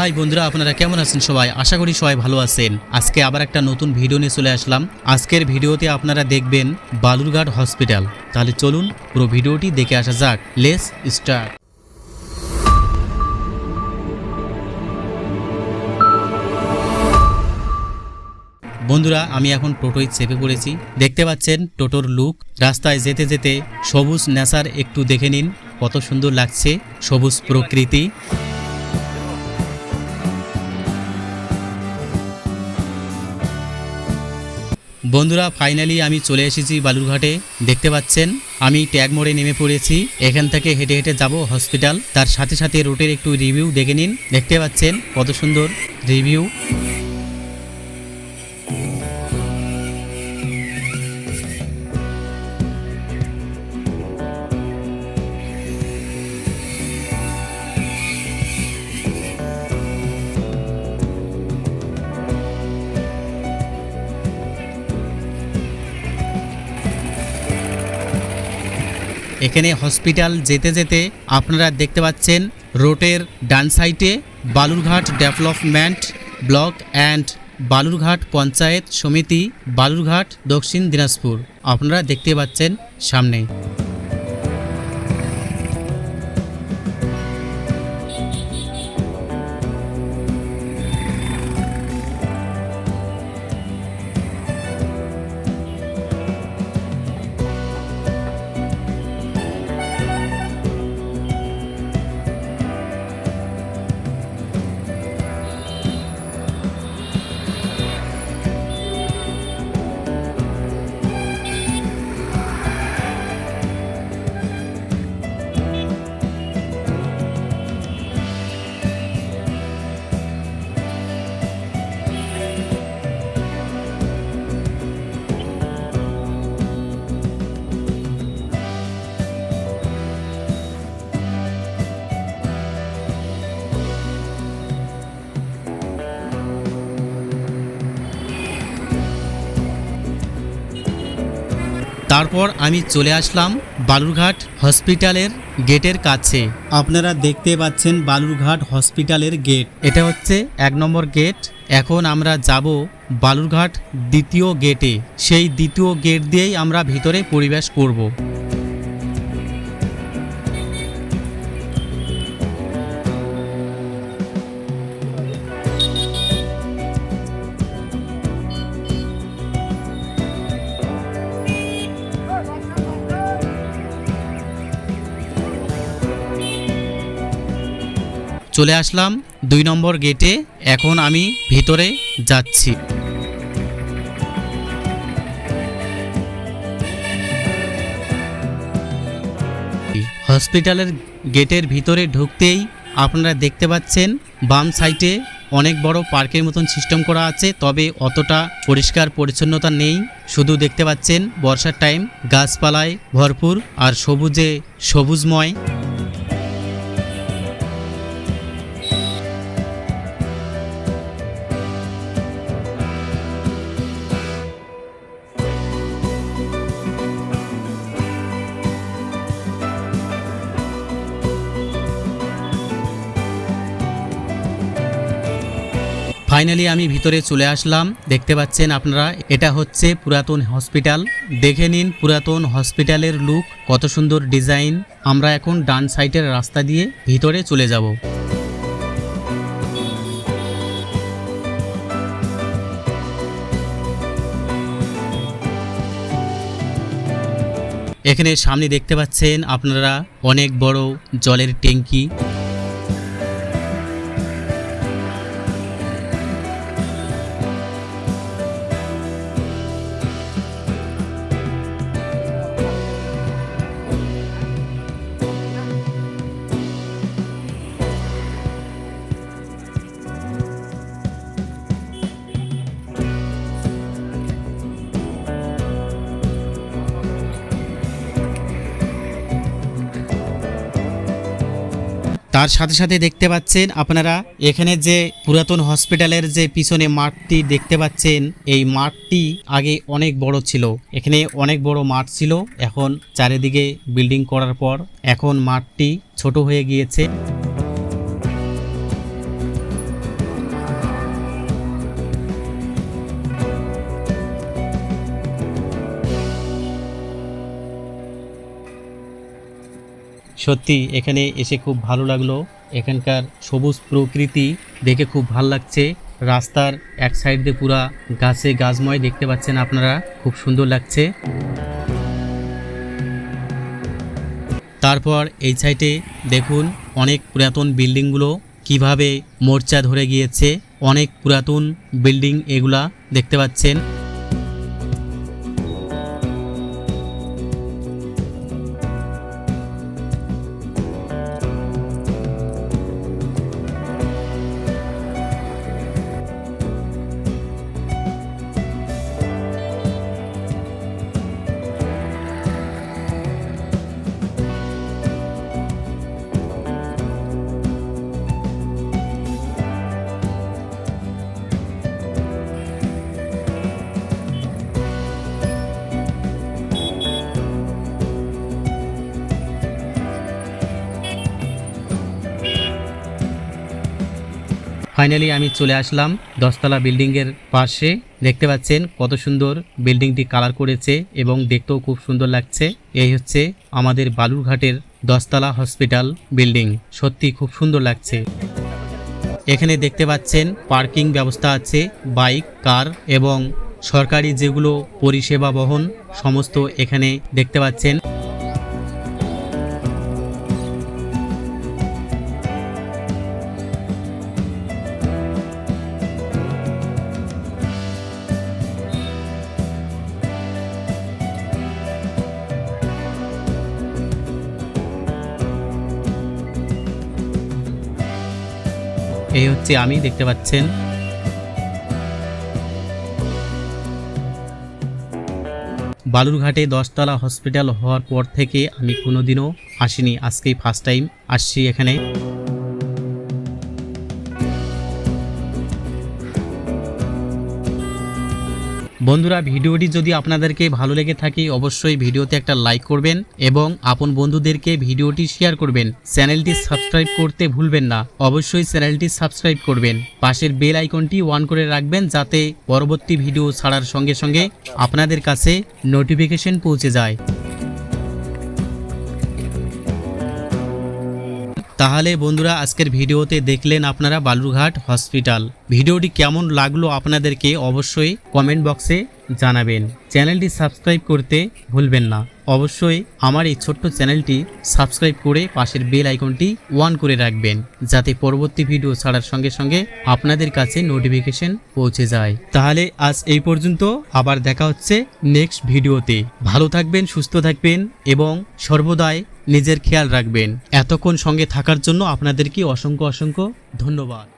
High বন্ধুরা, আপনারা কেমন আছেন সবাই? আশা করি সবাই ভালো আছেন। আজকে আবার একটা নতুন ভিডিও নিয়ে চলে আসলাম। আজকের ভিডিওতে আপনারা দেখবেন বালুরঘাট হসপিটাল। তাহলে চলুন পুরো ভিডিওটি দেখে আসা যাক। লেস স্টার্ট বন্ধুরা, আমি এখন টোটোয় চেপে পড়েছি। দেখতে পাচ্ছেন টোটোর লুক। রাস্তায় যেতে যেতে সবুজ নেচার একটু দেখে নিন। কত সুন্দর লাগছে সবুজ প্রকৃতি। বন্ধুরা ফাইনালি আমি চলে এসেছি বালুরঘাটে। দেখতে পাচ্ছেন, আমি ট্যাগ মোড়ে নেমে পড়েছি। এখান থেকে হেঁটে হেঁটে যাব হসপিটাল। তার সাথে সাথে রোডের একটু রিভিউ দেখে নিন। দেখতে পাচ্ছেন, কত সুন্দর রিভিউ এখানে হসপিটাল যেতে যেতে আপনারা দেখতে পাচ্ছেন রোডের ডান সাইটে Balurghat development block and Balurghat panchayat samiti, Balurghat দক্ষিণ দিনাজপুর। আপনারা দেখতে পাচ্ছেন সামনে। তারপর আমি চলে আসলাম বালুরঘাট হসপিটালের গেটের কাছে। আপনারা দেখতে পাচ্ছেন বালুরঘাট হসপিটালের গেট। এটা হচ্ছে এক নম্বর গেট। এখন আমরা যাব বালুরঘাট দ্বিতীয় গেটে। সেই দ্বিতীয় গেট দিয়েই আমরা ভিতরে পরিবেশ করব। চলে আসলাম দুই নম্বর গেটে। এখন আমি ভিতরে যাচ্ছি। হসপিটালের গেটের ভিতরে ঢুকতেই আপনারা দেখতে পাচ্ছেন, বাম সাইডে অনেক বড় পার্কের মতন সিস্টেম করা আছে, তবে অতটা পরিষ্কার পরিচ্ছন্নতা নেই। শুধু দেখতে পাচ্ছেন বর্ষার টাইম, গাছপালায় ভরপুর আর সবুজে সবুজময়। ফাইনালি আমি ভিতরে চলে আসলাম। দেখতে পাচ্ছেন আপনারা, এটা হচ্ছে পুরাতন হসপিটাল। দেখে নিন পুরাতন হসপিটালের লুক, কত সুন্দর ডিজাইন। আমরা এখন ডান সাইডের রাস্তা দিয়ে ভিতরে চলে যাব। এখানে সামনে দেখতে পাচ্ছেন আপনারা অনেক বড় জলের ট্যাঙ্কি। তার সাথে সাথে দেখতে পাচ্ছেন আপনারা এখানে যে পুরাতন হসপিটালের যে পিছনে মাঠটি দেখতে পাচ্ছেন, এই মাঠটি আগে অনেক বড় ছিল। এখানে অনেক বড় মাঠ ছিল। এখন চারিদিকে বিল্ডিং করার পর এখন মাঠটি ছোট হয়ে গিয়েছে। সত্যি এখানে এসে খুব ভালো লাগল। এখানকার সবুজ প্রকৃতি দেখে খুব ভালো লাগছে। রাস্তার এক সাইড দিয়ে পুরা গাছে গাছময় দেখতে পাচ্ছেন আপনারা, খুব সুন্দর লাগছে। তারপর এই সাইডে দেখুন অনেক পুরাতন বিল্ডিংগুলো, কীভাবে মোর্চা ধরে গিয়েছে, অনেক পুরাতন বিল্ডিং এগুলা দেখতে পাচ্ছেন। ফাইনালি আমি চলে আসলাম দশতলা বিল্ডিংয়ের পাশে। দেখতে পাচ্ছেন কত সুন্দর বিল্ডিংটি কালার করেছে এবং দেখতেও খুব সুন্দর লাগছে। এই হচ্ছে আমাদের বালুরঘাটের দশতলা হসপিটাল বিল্ডিং। সত্যি খুব সুন্দর লাগছে। এখানে দেখতে পাচ্ছেন পার্কিং ব্যবস্থা আছে, বাইক, কার এবং সরকারি যেগুলো পরিষেবা বহন, সমস্ত এখানে দেখতে পাচ্ছেন। এই হচ্ছে আমি, দেখতে পাচ্ছেন। বালুরঘাটে দশতলা হসপিটাল হওয়ার পর থেকে আমি কোনোদিনও আসিনি। আজকেই ফার্স্ট টাইম আসছি এখানে। বন্ধুরা, ভিডিওটি যদি আপনাদেরকে ভালো লেগে থাকে, অবশ্যই ভিডিওতে একটা লাইক করবেন এবং আপন বন্ধুদেরকে ভিডিওটি শেয়ার করবেন। চ্যানেলটি সাবস্ক্রাইব করতে ভুলবেন না। অবশ্যই চ্যানেলটি সাবস্ক্রাইব করবেন। পাশের বেল আইকনটি অন করে রাখবেন যাতে পরবর্তী ভিডিও ছাড়ার সঙ্গে সঙ্গে আপনাদের কাছে নোটিফিকেশন পৌঁছে যায়। তাহলে বন্ধুরা আজকের ভিডিওতে দেখলেন আপনারা বালুরঘাট হসপিটাল। ভিডিওটি কেমন লাগল আপনাদেরকে অবশ্যই কমেন্ট বক্সে জানাবেন। চ্যানেলটি সাবস্ক্রাইব করতে ভুলবেন না। অবশ্যই আমার এই ছোট্ট চ্যানেলটি সাবস্ক্রাইব করে পাশের বেল আইকনটি অন করে রাখবেন, যাতে পরবর্তী ভিডিও ছাড়ার সঙ্গে সঙ্গে আপনাদের কাছে নোটিফিকেশন পৌঁছে যায়। তাহলে আজ এই পর্যন্ত আবার দেখা হচ্ছে নেক্সট ভিডিওতে। ভালো থাকবেন, সুস্থ থাকবেন এবং সর্বদাই নিজের খেয়াল রাখবেন। এতক্ষণ সঙ্গে থাকার জন্য আপনাদেরকে অসংখ্য অসংখ্য ধন্যবাদ।